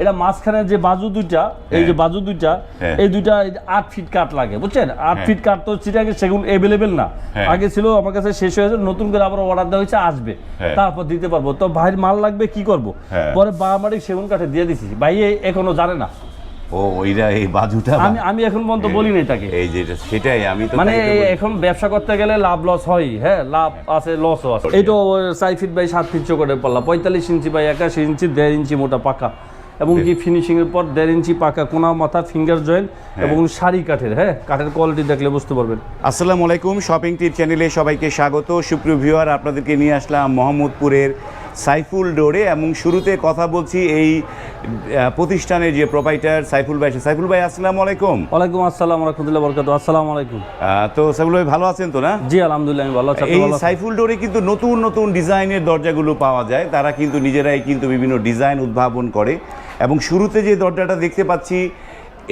এটা মাঝখানে যে বাজু দুইটা এই যে বাজু দুইটা হ্যাঁ। এই দুইটা আট ফিট কাঠ লাগে বুঝছেন? আট হ্যাঁ। ফিট কাঠ তো চিটাকে সেগুন অ্যাভেলেবেল না। হ্যাঁ। আগে ছিল আমার কাছে শেষ হয়েছে নতুন করে আবার অর্ডার দেওয়া হয়েছে আসবে। হ্যাঁ। তারপর দিতে পারব। তো ভাইয়ের মাল লাগবে কি করব? হ্যাঁ। পরে বামারি সেগুন কাঠে দিয়ে দিছি। ভাই এখনও জানে না। ও ওইটা এই বাজুটা আমি আমি এখন পর্যন্ত বলি নাই তাকে এই যে সেটাই আমি তো মানে। এখন ব্যবসা করতে গেলে লাভ লস হয় হ্যাঁ? লাভ আছে লসও আছে। এইটা চার ফিট বাই সাত ফিট চোখে পাল্লা। পঁয়তাল্লিশ ইঞ্চি বাই একাশি ইঞ্চি দেড় ইঞ্চি মোটা পাকা। এবং কি ফিনিশিং এর পর দেড় ইঞ্চি পাকা কোনা মাথা ফিঙ্গার জয়েন্ট এবং শাড়ি কাঠের হ্যাঁ? কাঠের কোয়ালিটি দেখলে বুঝতে পারবেন। আসসালামু আলাইকুম শপিং টিপ চ্যানেলে সবাইকে স্বাগত। সুপ্রিয় ভিউয়ার আপনাদেরকে নিয়ে আসলাম মোহাম্মদপুরের সাইফুল ডোরে এবং শুরুতে কথা বলছি এই প্রতিষ্ঠানের যে প্রোপাইটার সাইফুল ভাই সাইফুল ভাই আসসালামু আলাইকুম। ওয়ালাইকুম আসসালাম রহমতুল্লাহ বরকাত আসসালামু আলাইকুম। তো সাইফুল ভাই ভালো আছেন তো না? জি আলহামদুলিল্লাহ আমি ভালো আছি। এই সাইফুল ডোরে কিন্তু নতুন নতুন ডিজাইনের দরজাগুলো পাওয়া যায়। তারা কিন্তু নিজেরাই কিন্তু বিভিন্ন ডিজাইন উদ্ভাবন করে। এবং শুরুতে যে দরজাটা দেখতে পাচ্ছি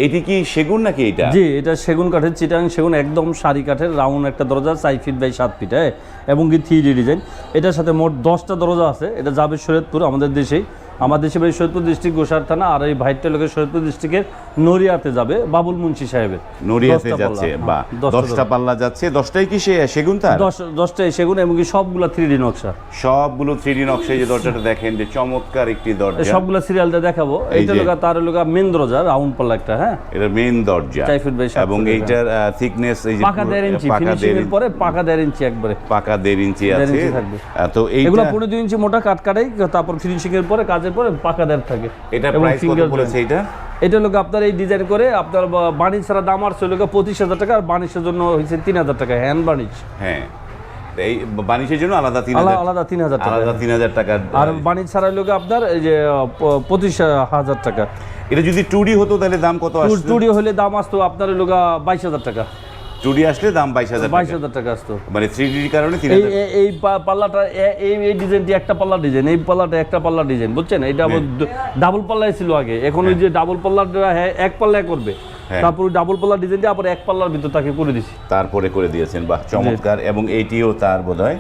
এটি কি সেগুন নাকি এটা? জি, এটা সেগুন কাঠের, চিটাং সেগুন, একদম সারি কাঠের, রাউন্ড একটা দরজা চাই ফিট বাই সাত ফিট হ্যাঁ? এবং কি থ্রি ডি ডিজাইন এটার সাথে মোট দশটা দরজা আছে। এটা যাবে শরীয়তপুর আমাদের দেশেই। আমার দেশে বাড়ি শরীয়তপুর ডিস্ট্রিক্ট গোসার থানা আর এই ভাইটটা লোকের শরীয়তপুর ডিস্ট্রিক্টের নড়িয়াতে যাবে বাবুল মুন্সি সাহেবের। নড়িয়াতে যাচ্ছে বা দশটা পাল্লা। যাচ্ছে। দশটাই কি সে সেগুন তার? দশটাই সেগুন এবং কি সবগুলা থ্রি ডি নকশা। সবগুলো থ্রি ডি নকশায় যে দরজাটা দেখেন যে চমৎকার একটি দরজা। সবগুলা সিরিয়ালটা দেখাবো। এইটা। লোক তার লোক মেন দরজা রাউন্ড পাল্লা একটা হ্যাঁ? এটা মেইন দরজা। এবং এইটার থিকনেস এই যে পাকা দেড় ইঞ্চি ফিনিশিং এর পরে পাকা দেড় ইঞ্চি একবারে। পাকা দেড় ইঞ্চি আছে। তো এইটা পনেরো দুই ইঞ্চি মোটা কাট কাটাই তারপর ফিনিশিং এর পরে কাজের পরে পাকা দেড় থাকে। এটা প্রাইস কত joint। এটা এটা লোক আপনার এই ডিজাইন করে আপনার বাণিজ্য ছাড়া দাম আর লোক পঁচিশ হাজার টাকা আর বাণিজ্যের জন্য হয়েছে তিন হাজার টাকা হ্যান্ড বাণিজ্য। হ্যাঁ। এই বাণিজ্যের জন্য আলাদা তিন আলাদা তিন হাজার টাকা। আলাদা তিন হাজার টাকা আর বাণিজ্য ছাড়া লোক আপনার এই যে পঁচিশ হাজার টাকা। এটা যদি টুডি হতো তাহলে দাম কত আসতো? স্টুডিও হলে দাম আসতো আপনার লোক বাইশ হাজার টাকা। আসলে দাম বাইশ হাজার বাইশ হাজার টাকা আসতো। মানে থ্রি ডির কারণে এই পাল্লাটা এই এই ডিজাইনটি একটা পাল্লা ডিজাইন এই পাল্লাটা একটা পাল্লা ডিজাইন বুঝছেন? এটা ডাবল পাল্লাই ছিল আগে। এখন ওই যে ডাবল পাল্লাটা হ্যাঁ, এক পাল্লা করবে। হ্যাঁ। তারপর ডাবল পাল্লা ডিজাইনটা আবার এক পাল্লার ভিতর তাকে করে দিছি। তারপরে করে দিয়েছেন বাহ চমৎকার। এবং এইটিও তার বোধ হয়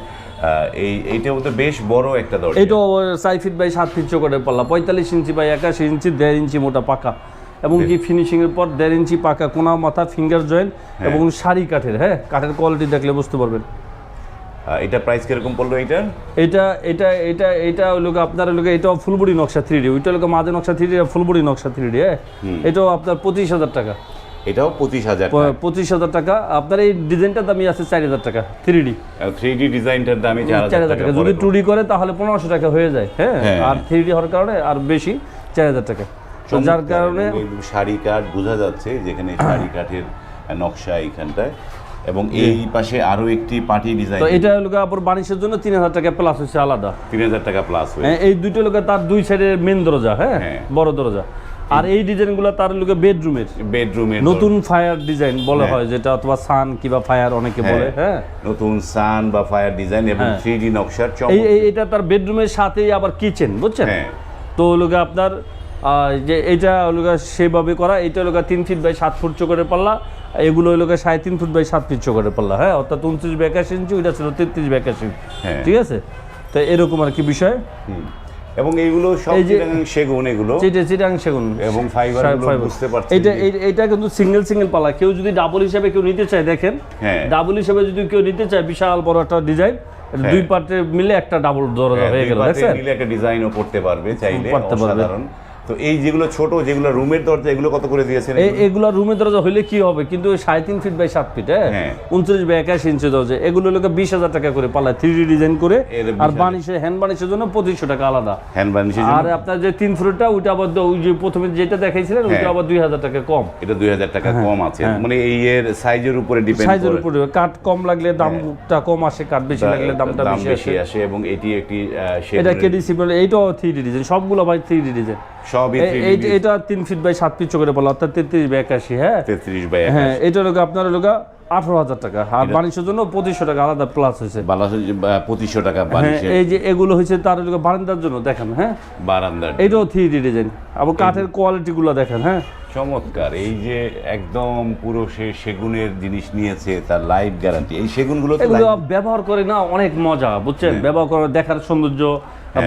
এই এইটাও তো বেশ বড় একটা দরজা এইটাও চার ফিট বাই সাত ফিট চোখের পাল্লা পঁয়তাল্লিশ ইঞ্চি বাই একাশি ইঞ্চি দেড় ইঞ্চি মোটা পাকা। এবং কি ফিনিশিং এর পর দেড় ইঞ্চি পাকা কোনা মাথা ফিঙ্গার জয়েন্ট এবং শাড়ি কাঠের হ্যাঁ? কাঠের কোয়ালিটি দেখলে বুঝতে পারবেন। এটা প্রাইস কীরকম পড়ল এইটার? এটা এটা এটা এটা লোক আপনার লোক এটা ফুলবুড়ি নকশা থ্রি ডি ওইটা লোক মাঝে নকশা থ্রি ডি ফুলবুড়ি নকশা থ্রি ডি হ্যাঁ? এটাও আপনার পঁচিশ হাজার টাকা। এটাও পঁচিশ হাজার পঁচিশ হাজার টাকা। আপনার এই ডিজাইনটার দামই আছে চার হাজার টাকা থ্রি ডি থ্রি ডি ডিজাইনটার দামই চার হাজার টাকা যদি টু ডি করে তাহলে পনেরোশো টাকা হয়ে যায় হ্যাঁ? হ্যাঁ। আর থ্রি ডি হওয়ার কারণে আর বেশি চার হাজার টাকা। যার কারণে শাড়ি কাঠ বোঝা যাচ্ছে যেখানে শাড়ি কাঠের নকশা এইখানটায়। এবং এই পাশে আরও একটি পার্টি ডিজাইন তো এটা লোক আপনার বাণিজ্যের জন্য তিন হাজার টাকা প্লাস হচ্ছে আলাদা। তিন হাজার টাকা প্লাস হয়ে হ্যাঁ এই দুইটা লোক তার দুই সাইডের মেন দরজা হ্যাঁ? হ্যাঁ। বড় দরজা। আর এই ডিজাইনগুলো তার লোকে বেডরুমের বেডরুমের নতুন ফায়ার ডিজাইন বলা হ্যাঁ। হয় যেটা অথবা সান কিংবা ফায়ার অনেকে বলে হ্যাঁ। নতুন সান বা ফায়ার ডিজাইন এবং হ্যাঁ। থ্রি ডি নকশার এই এটা তার বেডরুমের সাথেই আবার কিচেন বুঝছেন? হ্যাঁ। তো লোকে আপনার যে এটা লোকে সেভাবে করা এটা লোকে তিন ফিট বাই সাত ফুট চোখের পাল্লা এগুলো লোকে সাড়ে তিন ফুট বাই সাত ফিট চোখের পাল্লা হ্যাঁ? অর্থাৎ উনত্রিশ বাই একাশি ইঞ্চি ওইটা ছিল তেত্রিশ বাই একাশি হ্যাঁ। ঠিক আছে? তো এরকম আর কি বিষয়। এবং এইগুলো সব সেগুন এগুলো? চিটে চিটাং সেগুন। এবং ফাইবার বুঝতে পারছেন এটা এটা কিন্তু সিঙ্গেল সিঙ্গেল পাল্লা। কেউ যদি ডাবল হিসাবে কেউ নিতে চায় দেখেন। হ্যাঁ। ডাবল হিসাবে যদি কেউ নিতে চায় বিশাল বড় একটা ডিজাইন দুই পার্টে মিলে একটা ডাবল দরজা হ্যাঁ, হয়ে গেল দেখছেন? মিলে একটা ডিজাইনও করতে পারবে চাইলে। অসাধারণ। তো এই যেগুলো ছোট যেগুলো রুমের দরজা এগুলো কত করে দিয়েছেন এগুলো? রুমের দরজা হইলে কি হবে? কিন্তু ওই সাড়ে তিন ফিট বাই সাত ফিট হ্যাঁ? হ্যাঁ। উনত্রিশ বাই একাশি ইঞ্চি দরজা। এগুলো লোকে বিশ হাজার টাকা করে পাল্লা থ্রি ডি ডিজাইন করে। আর বানিশে হ্যান্ড বানিশের জন্য পঁচিশশো টাকা আলাদা। হ্যান্ড বার্নিশের আর আপনার যে তিন ফুটটা ওইটা আবার ওই যে প্রথমে যেটা দেখাইছিলেন ওইটা হ্যাঁ। আবার দুই হাজার টাকা কম। এটা দুই হাজার টাকা কম আছে। মানে এই এর সাইজের উপরে ডিপেন্ড সাইজের উপরে কাঠ কম লাগলে দামটা কম আসে কাঠ বেশি লাগলে দামটা বেশি আসে। এবং এটি একটি এটা কেডিসি বলে এইটাও থ্রি ডি ডিজাইন সবগুলো ভাই থ্রি ডি ডিজাইন সবই এটা তিন ফিট বাই সাত ফিট চোখের বলা অর্থাৎ তেত্রিশ বাই একাশি হ্যাঁ? তেত্রিশ বাই হ্যাঁ এটা লোক আপনার লোক আঠারো হাজার টাকা। আর বাণিজ্যের জন্য পঁচিশশো টাকা আলাদা প্লাস হয়েছে। পঁচিশশো টাকা হ্যাঁ এই যে এগুলো হয়েছে তার বারান্দার জন্য দেখেন হ্যাঁ? বারান্দার এইটাও থ্রি ডি ডিজাইন আবার কাঠের কোয়ালিটি গুলো দেখেন হ্যাঁ? চমৎকার। এই যে একদম পুরো সে সেগুনের জিনিস নিয়েছে তার লাইফ গ্যারান্টি এই সেগুনগুলো ব্যবহার করে না অনেক মজা বুঝছেন? ব্যবহার করে দেখার সৌন্দর্য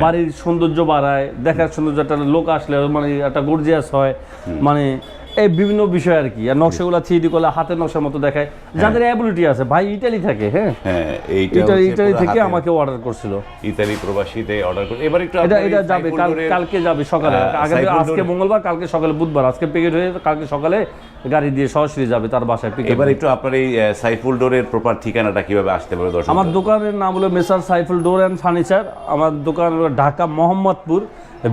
বাড়ির সৌন্দর্য বাড়ায় দেখার সৌন্দর্য একটা লোক আসলে মানে একটা গর্জিয়াস হয়। মানে এই বিভিন্ন বিষয় আর কি। আর নকশাগুলো থ্রি ডি করলে হাতের নকশার মতো দেখায়। যাদের অ্যাবিলিটি আছে ভাই ইটালি থাকে হ্যাঁ? হ্যাঁ ইটালি ইটালি থেকে আমাকে অর্ডার করছিল। ইতালি প্রবাসীতে অর্ডার করে। এবার একটু এটা এটা যাবে কালকে যাবে সকালে। আগে আজকে মঙ্গলবার কালকে সকালে বুধবার। আজকে প্যাকেট হয়ে কালকে সকালে গাড়ি দিয়ে সরাসরি যাবে তার বাসায় পিক এবার একটু আপনার এই সাইফুল ডোরের প্রপার ঠিকানাটা কীভাবে আসতে পারে দর্শক আমার দোকানের নাম হলো messrs Saiful door and furniture. আমার দোকান হলো ঢাকা মোহাম্মদপুর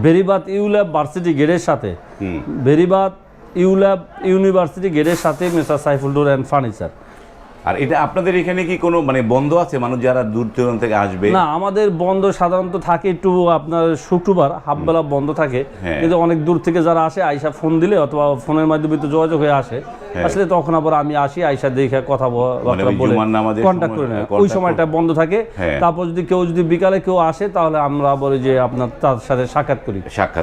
বেরিবাদ ইউল্যাব ভার্সিটি গেটের সাথে। বেরিবাদ ইউল্যাব ইউনিভার্সিটি গেটের সাথে messrs Saiful door and furniture. আর এটা আপনাদের এখানে কি কোনো মানে বন্ধ আছে? মানুষ যারা দূর দূরান্ত থেকে আসবে? না আমাদের বন্ধ সাধারণত থাকে একটু আপনার শুক্রবার হাফবেলা বন্ধ থাকে। হ্যাঁ। কিন্তু অনেক দূর থেকে যারা আসে আইসা ফোন দিলে অথবা ফোনের মাধ্যমে তো যোগাযোগ হয়ে আসে। আসলে তখন আবার আমি আসি আইসা দেখে কথা মানে বলে কন্ট্যাক্ট করে নেয়। ওই সময়টা বন্ধ থাকে। হ্যাঁ। তারপর যদি কেউ যদি বিকালে কেউ আসে তাহলে আমরা বলি যে আপনার তার সাথে সাক্ষাৎ করি।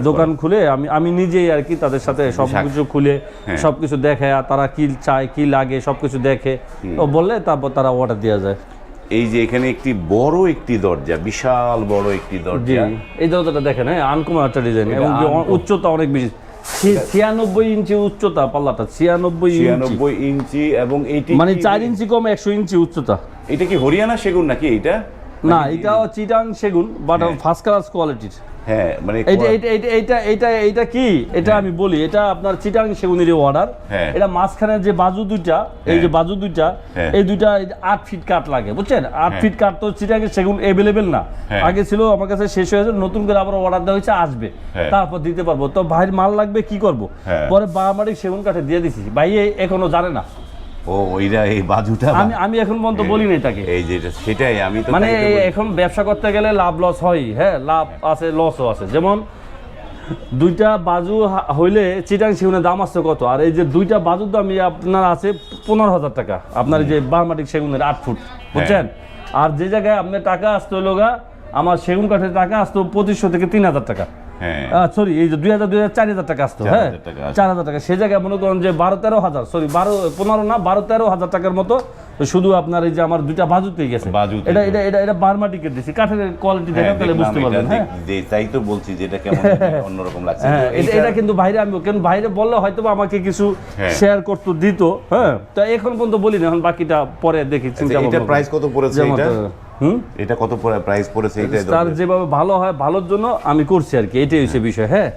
দোকান খুলে আমি আমি নিজেই আর কি তাদের সাথে সব কিছু খুলে হ্যাঁ। সব কিছু দেখে আর তারা কি চায় কি লাগে সব কিছু দেখে বললে তারপর তারা অর্ডার দেওয়া যায়। এই যে এখানে একটি বড় একটি দরজা বিশাল বড় একটি দরজা। এই দরজাটা দেখেন হ্যাঁ আনকমন একটা ডিজাইন এবং উচ্চতা অনেক বেশি। ছিয়ানব্বই ইঞ্চি উচ্চতা পাল্লাটা ছিয়ানব্বই ছিয়ানব্বই ইঞ্চি এবং এইটি মানে চার ইঞ্চি কম একশো ইঞ্চি উচ্চতা। এটা কি হরিয়ানা সেগুন নাকি এইটা? না এটাও চিটাং সেগুন বাট ফার্স্ট ক্লাস কোয়ালিটির হ্যাঁ মানে এইটা এইটা এইটা কি? এটা আমি বলি এটা আপনার চিটাং সেগুনের অর্ডার হ্যাঁ। এটা মাঝখানে যে বাজু দুইটা এই যে বাজু দুইটা হ্যাঁ। এই দুইটা আট ফিট কাঠ লাগে বুঝছেন? আট ফিট কাঠ তো চিটাং সেগুন অ্যাভেলেবেল না। হ্যাঁ। আগে ছিল আমার কাছে শেষ হয়েছে নতুন করে আবার অর্ডার দেওয়া হয়েছে আসবে। হ্যাঁ। তারপর দিতে পারব। তো ভাইয়ের মাল লাগবে কি করব? হ্যাঁ। পরে বামারি সেগুন কাঠে দিয়ে দিছি। ভাই এখনও জানে না। ও ওইটা এই বাজুটা আমি আমি এখন পর্যন্ত বলি নাই তাকে এই যে সেটাই আমি তো মানে এখন ব্যবসা করতে গেলে লাভ লস হয় হ্যাঁ? লাভ আছে লসও আছে। যেমন দুইটা বাজু হইলে চিটাং সেগুনের দাম আছে কত? আর এই যে দুইটা বাজুর দাম আপনার আছে পনেরো হাজার টাকা। আপনার যে বারমাটিক সেগুনের আট ফুট বুঝছেন? আর যে জায়গায় আপনার টাকা আসতো হলো গা আমার সেগুন কাঠের টাকা আসতো পঁচিশশো থেকে তিন হাজার টাকা। হ্যাঁ সরি এই যে দুই হাজার দুই হাজার চার হাজার টাকা আসতো হ্যাঁ? চার হাজার টাকা সে জায়গায় মনে করেন যে বারো তেরো হাজার সরি বারো পনেরো না বারো তেরো হাজার টাকার মতো শুধু আপনার এই যে আমার দুইটা বাজুতেই গেছে। এটা এটা এটা এটা বার্মাটিকের দিছি। কাঠের কোয়ালিটি হ্যাঁ, বুঝতে পারবেন হ্যাঁ? তাই তো বলছি যে এটা কেমন অন্যরকম লাগছে। হ্যাঁ এটা এটা কিন্তু বাইরে আমি কেন বাইরে বললে হয়তো আমাকে কিছু হ্যাঁ। শেয়ার করতে দিত হ্যাঁ? তো এখন পর্যন্ত বলি না এখন বাকিটা পরে দেখি চিন্তা আচ্ছা, এটা প্রাইস কত পড়েছে এটা হুম? এটা কত প্রাইস পড়েছে এটা তার যেভাবে ভালো হয় ভালোর জন্য আমি করছি আর কি এটাই হচ্ছে বিষয় হ্যাঁ?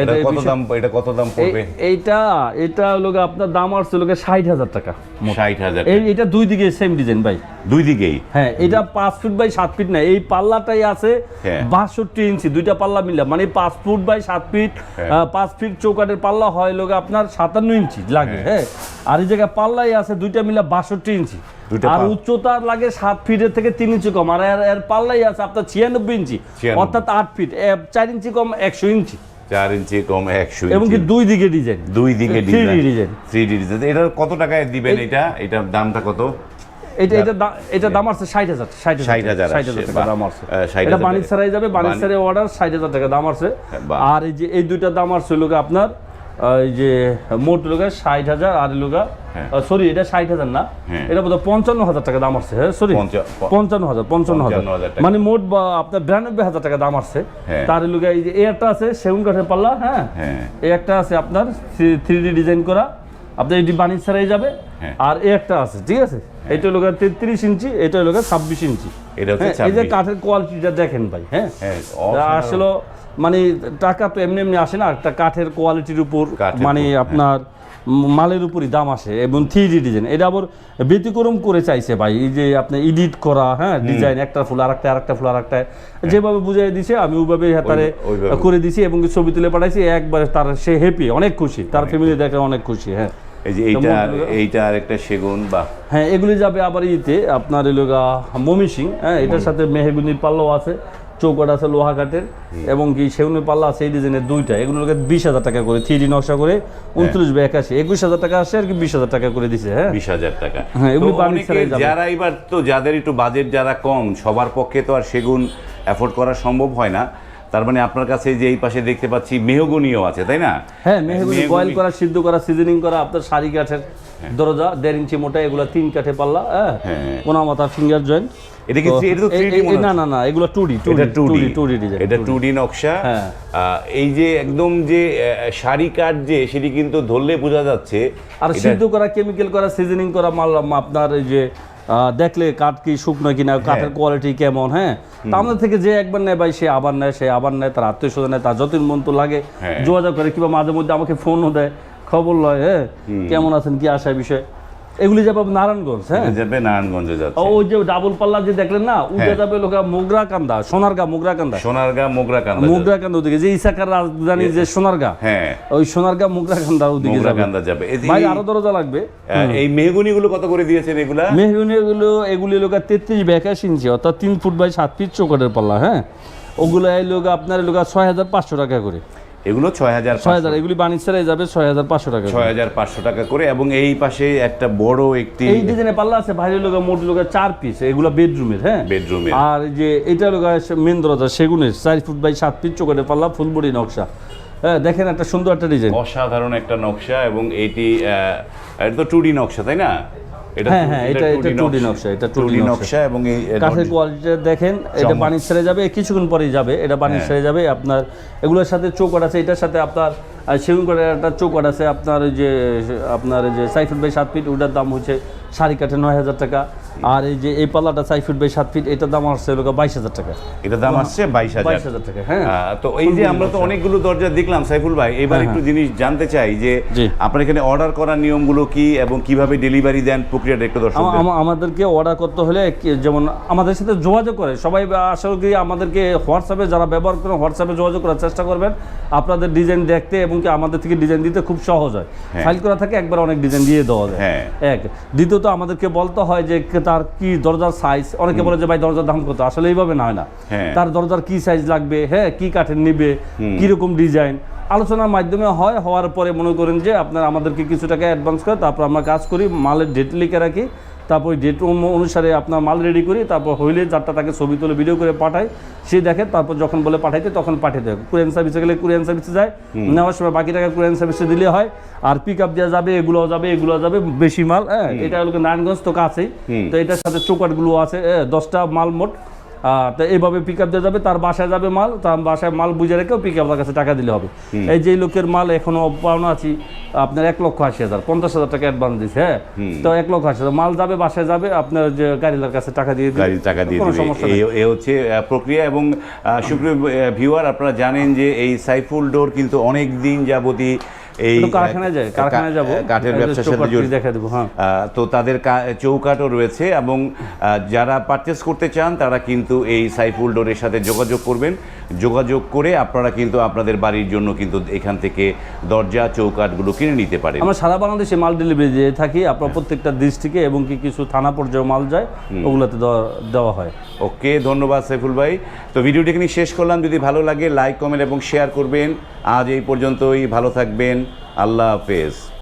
এটা এটা কত দাম এটা কত দাম পড়বে? এইটা এটা হলো আপনার দাম আসছে হলো ষাট হাজার টাকা ষাট হাজার এটা দুই দিকে সেম ডিজাইন ভাই। দুই দিকেই? হ্যাঁ এটা পাঁচ ফুট বাই সাত ফিট না এই পাল্লাটাই আছে হ্যাঁ। বাষট্টি ইঞ্চি দুইটা পাল্লা মিলা মানে পাঁচ ফুট বাই সাত ফিট হ্যাঁ। পাঁচ ফিট চৌকাটের পাল্লা হয় লোক আপনার সাতান্ন ইঞ্চি লাগে হ্যাঁ। আর এই জায়গায় পাল্লাই আছে দুইটা মিলা বাষট্টি ইঞ্চি। আর উচ্চতা লাগে সাত ফিটের থেকে তিন ইঞ্চি কম। আর এর পাল্লাই আছে আপনার ছিয়ানব্বই ইঞ্চি অর্থাৎ আট ফিট চার ইঞ্চি কম একশো ইঞ্চি। চার ইঞ্চি কম একশো এবং কি দুই দিকে ডিজাইন দুই দিকে 3D design three D design এটা কত টাকায় দিবেন এটা? এটার দামটা কত? এটা এটা এটা দাম আছে ষাট হাজার ষাট 60,000 ষাট হাজার টাকা দাম আছে আহ, 60,000 এটা বাণিজ্য ছাড়াই যাবে বাণিজ্য বাণিজ্য- ছাড়াই অর্ডার ষাট হাজার টাকা দাম আছে আর এই যে এই দুইটা দাম আসছে লোক আপনার যে মোট লোক ষাট হাজার আর লোক হ্যাঁ। সরি এটা ষাট হাজার না। হ্যাঁ। এটা বোধ পঞ্চান্ন হাজার টাকা দাম আছে হ্যাঁ সরি পঞ্চান্ন হাজার পঞ্চান্ন হাজার। মানে মোট আপনার বিরানব্বই হাজার টাকা দাম আসছে। হ্যাঁ। তার লোক এই যে একটা আছে সেগুন কাঠের পাল্লা হ্যাঁ। হ্যাঁ। এই একটা আছে আপনার থ্রি ডি ডিজাইন করা। আপনার এটি বাণিজ্য ছাড়াই যাবে। হ্যাঁ। আর এই একটা আছে ঠিক আছে? এটা হলো তেত্রিশ ইঞ্চি এটা হলো ছাব্বিশ ইঞ্চি। হ্যাঁ, এই যে কাঠের কোয়ালিটিটা দেখেন ভাই হ্যাঁ। হ্যাঁ আসলে মানে টাকা তো এমনি এমনি আসে না একটা কাঠের কোয়ালিটির উপর মানে হ্যাঁ। আপনার মালের উপরই দাম আসে এবং থ্রি ডি ডিজাইন এটা আবার ব্যতিক্রম করে চাইছে ভাই এই যে আপনি এডিট করা হ্যাঁ ডিজাইন একটা ফুল আর একটা আরেকটা ফুল আর একটা যেভাবে বুঝাই দিছে আমি ওইভাবে হাতারে করে দিছি এবং ছবি তুলে পাঠাইছি একবারে তার সে হ্যাপি অনেক খুশি তার ফ্যামিলি দেখে অনেক খুশি হ্যাঁ। এই যে এইটা এইটা আর একটা সেগুন বা হ্যাঁ এগুলি যাবে আবার ইতে আপনার এলোগা মমি সিং হ্যাঁ এটার সাথে মেহেগুনির পাল্লাও আছে। চৌকাট আছে লোহা কাঠের এবং কি সেগুনি পাল্লা আছে এই ডিজাইনের দুইটা এগুলোকে বিশ হাজার টাকা করে থ্রি নকশা করে উনত্রিশ বা একাশি একুশ হাজার টাকা আসে আর কি বিশ হাজার টাকা করে দিছে হ্যাঁ? বিশ হাজার টাকা। হ্যাঁ, এগুলি। যারা এবার তো যাদের একটু বাজেট যারা কম সবার পক্ষে তো আর সেগুন অ্যাফোর্ড করা সম্ভব হয় না। তার মানে আপনার কাছে যে এই পাশে দেখতে পাচ্ছি মেহগনিও আছে তাই না? হ্যাঁ মেহগুনি বয়েল করা সিদ্ধ করা সিজনিং করা আপনার শাড়ি কাঠের দরজা দেড় ইঞ্চি মোটা এগুলো তিন কাঠে পাল্লা হ্যাঁ? হ্যাঁ। কোনা মাথা ফিঙ্গার জয়েন্ট এটা কি এটা তো 3D না না না এগুলো টু ডি এটা two D two D design এটা টু নকশা। হ্যাঁ। এই যে একদম যে আহ, শাড়ি কাঠ যে সেটি কিন্তু ধরলে বোঝা যাচ্ছে আর সিদ্ধ করা কেমিক্যাল করা সিজনিং করা মাল আপনার এই যে দেখলে কাঠ কি শুকনো কিনা কাঠের কোয়ালিটি কেমন হ্যাঁ? তা আমাদের থেকে যে একবার নেয় ভাই সে আবার নেয় সে আবার নেয় তার আত্মীয় স্বজন নেয় তার যতদিন মন তো লাগে হ্যাঁ। যোগাযোগ করে কিংবা মাঝে মধ্যে আমাকে ফোনও দেয় খবর লয় হ্যাঁ? কেমন আছেন কি আসার বিষয়? এগুলি যাবে নারায়ণগঞ্জ হ্যাঁ? যাবে নারায়ণগঞ্জে যাচ্ছে। ও ওই যে ডাবল পাল্লা যে দেখলেন না উঠে হ্যাঁ। যাবে লোকা মোগরা কান্দা সোনারগা মোগরা কান্দা সোনারগাঁ মোগরা কান্দা মোগরা কান্দা ওদিকে যে ইসাকার রাজধানী যে সোনারগা হ্যাঁ। ওই সোনারগা মোগরা কান্দা ওদিকে মোগরা যাবে। কান্দা যাবে। এই- ভাই আরও দরজা লাগবে। এই মেহগনিগুলো কত করে দিয়েছেন এগুলা? মেহগুনি গুলো এগুলি লোক তেত্রিশ ব্যাকাশ ইঞ্চি অর্থাৎ তিন ফুট বাই সাত ফিট চৌকাটের পাল্লা হ্যাঁ? ওগুলো এই লোক আপনার লোক ছয় হাজার পাঁচশো টাকা করে। এগুলো ছয় হাজার ছয় হাজার এগুলি বাণিজ্যের যাবে ছয় হাজার পাঁচশো টাকা ছয় হাজার পাঁচশো টাকা করে এবং এই পাশে একটা বড় একটি এই ডিজাইনের পাল্লা আছে বাইরের লোক মোট লোক চার পিস এগুলো বেডরুমের হ্যাঁ? বেডরুমের আর যে এটা লোক মেন দরজা সেগুনের চার ফুট বাই সাত ফিট চৌকাটের পাল্লা ফুলবড়ি নকশা। হ্যাঁ দেখেন একটা সুন্দর একটা ডিজাইন অসাধারণ একটা নকশা এবং এটি আহ, এটা তো টু নকশা তাই না? হ্যাঁ, হ্যাঁ, এটা- এটা 2D নকশা, এটা 2D 2D নকশা। নকশা এবং এই কাঠের কোয়ালিটি দেখেন এটা। বাণিজ্য ছেড়ে যাবে কিছুক্ষণ পরেই যাবে এটা পানির হ্যাঁ। ছেড়ে যাবে আপনার এগুলোর সাথে চোখ আছে এটার সাথে আপনার সেগুন করে একটা চৌকাট আছে আপনার ওই যে আপনার যে সাই ফিট বাই সাত ফিট ওটার দাম হচ্ছে সাড়ে কাঠে নয় হাজার টাকা। আর এই যে এই পাল্লাটা সাই ফিট বাই সাত ফিট এটার দাম আসছে লোক বাইশ হাজার টাকা। এটার দাম আসছে বাইশ হাজার। বাইশ হাজার টাকা হ্যাঁ। তো এই যে আমরা তো অনেকগুলো দরজা দেখলাম সাইফুল ভাই এবার হ্যাঁ, একটু জিনিস জানতে চাই যে। আপনার এখানে অর্ডার করার নিয়মগুলো কি এবং কীভাবে ডেলিভারি দেন প্রক্রিয়াটা একটু দর্শক আমা- আমা- আমাদেরকে অর্ডার করতে হলে যেমন আমাদের সাথে যোগাযোগ করে সবাই আসলে কি আমাদেরকে হোয়াটসঅ্যাপে যারা ব্যবহার করেন হোয়াটসঅ্যাপে যোগাযোগ করার চেষ্টা করবেন। আপনাদের ডিজাইন দেখতে এবং কি আমাদের থেকে ডিজাইন দিতে খুব সহজ হয়। হ্যাঁ। ফাইল করা থাকে একবার অনেক ডিজাইন দিয়ে দেওয়া যায়। হ্যাঁ। এক। দ্বিতীয়ত আমাদেরকে বলতে হয় যে তার কি দরজার সাইজ অনেকে বলে যে ভাই দরজার দাম কত? আসলে এইভাবে না হয় না। হ্যাঁ। তার দরজার কি সাইজ লাগবে? হ্যাঁ কি কাঠের নিবে? কীরকম ডিজাইন আলোচনার মাধ্যমে হয় হওয়ার পরে মনে করেন যে আপনার আমাদেরকে কিছু টাকা অ্যাডভান্স করে তারপর আমরা কাজ করি মালের ডেট লিখে রাখি। তারপর ডেট অনুসারে আপনার মাল রেডি করি তারপর হইলে যারটা তাকে ছবি তুলে ভিডিও করে পাঠাই। সে দেখে তারপর যখন বলে পাঠাইতে তখন পাঠিয়ে দেয়। কুরিয়ান সার্ভিসে গেলে কুরিয়ান সার্ভিসে যায়। নেওয়ার সময় বাকি টাকা কুরিয়ান সার্ভিসে দিলে হয়। আর পিক আপ দেওয়া যাবে এগুলো যাবে এগুলো যাবে বেশি মাল হ্যাঁ। এটা হলো নারায়ণগঞ্জ তো কাছেই। তো এটার সাথে চৌকাটগুলো আছে দশটা মাল মোট। তো এইভাবে পিক আপ দেওয়া যাবে তার বাসায় যাবে মাল তার বাসায় মাল বুঝে রেখেও পিক আপনার কাছে টাকা দিলে হবে। এই যে লোকের মাল এখনও পাওনা আছি আপনার এক লক্ষ আশি হাজার পঞ্চাশ হাজার টাকা অ্যাডভান্স দিচ্ছে হ্যাঁ? তো এক লক্ষ আশি হাজার মাল যাবে বাসায় যাবে আপনার যে গাড়িলার কাছে টাকা দিয়ে গাড়ি টাকা দিয়ে এ হচ্ছে প্রক্রিয়া এবং সুপ্রিয় ভিউয়ার আপনারা জানেন যে এই সাইফুল ডোর কিন্তু অনেক দিন যাবতী এই কারখানায় যায় কারখানায় যাব। কাঠের ব্যবসার সাথে দেখা দেবো হ্যাঁ। আহ, তো তাদের চৌকাটও রয়েছে এবং যারা পারচেস করতে চান তারা কিন্তু এই সাইফুল ডোরের সাথে যোগাযোগ করবেন। যোগাযোগ করে আপনারা কিন্তু আপনাদের বাড়ির জন্য কিন্তু এখান থেকে দরজা চৌকাঠগুলো কিনে নিতে পারেন। আমরা সারা বাংলাদেশে মাল ডেলিভারি দিয়ে থাকি। আপনার প্রত্যেকটা ডিস্ট্রিক্টে এবং কি কিছু থানা পর্যায়ে মাল যায় ওগুলোতে দেওয়া- দেওয়া হয়। ওকে ধন্যবাদ সাইফুল ভাই। তো ভিডিওটি এখানে শেষ করলাম। যদি ভালো লাগে লাইক কমেন্ট এবং শেয়ার করবেন। আজ এই পর্যন্তই। ভালো থাকবেন। আল্লাহ হাফেজ।